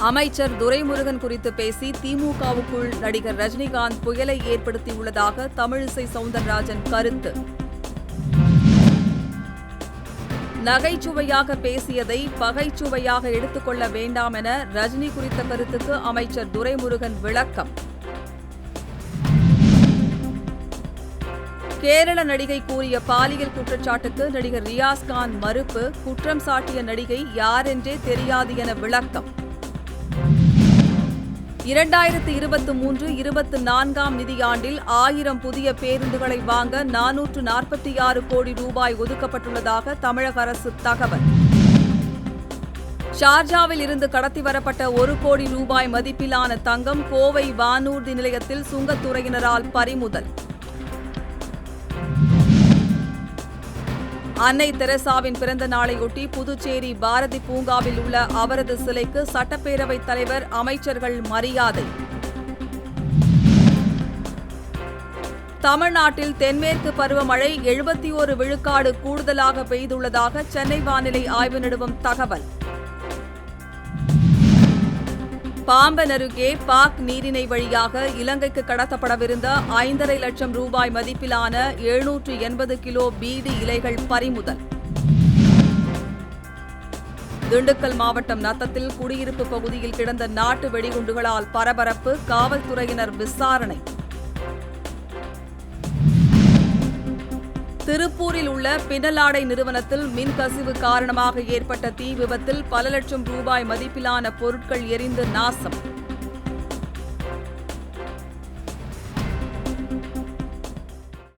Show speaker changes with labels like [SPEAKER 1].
[SPEAKER 1] அமைச்சர் துரைமுருகன் குறித்து பேசி திமுகவுக்குள் நடிகர் ரஜினிகாந்த் புயலை ஏற்படுத்தியுள்ளதாக தமிழிசை சவுந்தரராஜன் கருத்து. நகைச்சுவையாக பேசியதை பகைச்சுவையாக எடுத்துக்கொள்ள வேண்டாம் என ரஜினி குறித்த கருத்துக்கு அமைச்சர் துரைமுருகன் விளக்கம். கேரள நடிகை கூறிய பாலியல் குற்றச்சாட்டுக்கு நடிகர் ரியாஸ் கான் மறுப்பு குற்றம் சாட்டிய நடிகை யாரென்றே தெரியாது என விளக்கம். இரண்டாயிரத்து இருபத்தி மூன்று இருபத்தி நான்காம் நிதியாண்டில் ஆயிரம் புதிய பேருந்துகளை வாங்க நானூற்று நாற்பத்தி ஆறு கோடி ரூபாய் ஒதுக்கப்பட்டுள்ளதாக தமிழக அரசு தகவல். ஷார்ஜாவில் இருந்து கடத்தி வரப்பட்ட ஒரு கோடி ரூபாய் மதிப்பிலான தங்கம் கோவை வானூர்தி நிலையத்தில் சுங்கத்துறையினரால் பறிமுதல். அன்னை தெரசாவின் பிறந்த நாளையொட்டி புதுச்சேரி பாரதி பூங்காவில் உள்ள அவரது சிலைக்கு சட்டப்பேரவைத் தலைவர் அமைச்சர்கள் மரியாதை. தமிழ்நாட்டில் தென்மேற்கு பருவமழை எழுபத்தி ஒரு விழுக்காடு கூடுதலாக பெய்துள்ளதாக சென்னை வானிலை ஆய்வு நிறுவனம் தகவல். பாம்பன் அருகே பாக் நீரிணை வழியாக இலங்கைக்கு கடத்தப்படவிருந்த ஐந்தரை லட்சம் ரூபாய் மதிப்பிலான எழுநூற்று எண்பது கிலோ பீடி இலைகள் பறிமுதல். திண்டுக்கல் மாவட்டம் நத்தத்தில் குடியிருப்பு பகுதியில் கிடந்த நாட்டு வெடிகுண்டுகளால் பரபரப்பு காவல்துறையினர் விசாரணை. திருப்பூரில் உள்ள பின்னலாடை நிறுவனத்தில் மின் கசிவு காரணமாக ஏற்பட்ட தீ விபத்தில் பல லட்சம் ரூபாய் மதிப்பிலான பொருட்கள் எரிந்து நாசம்.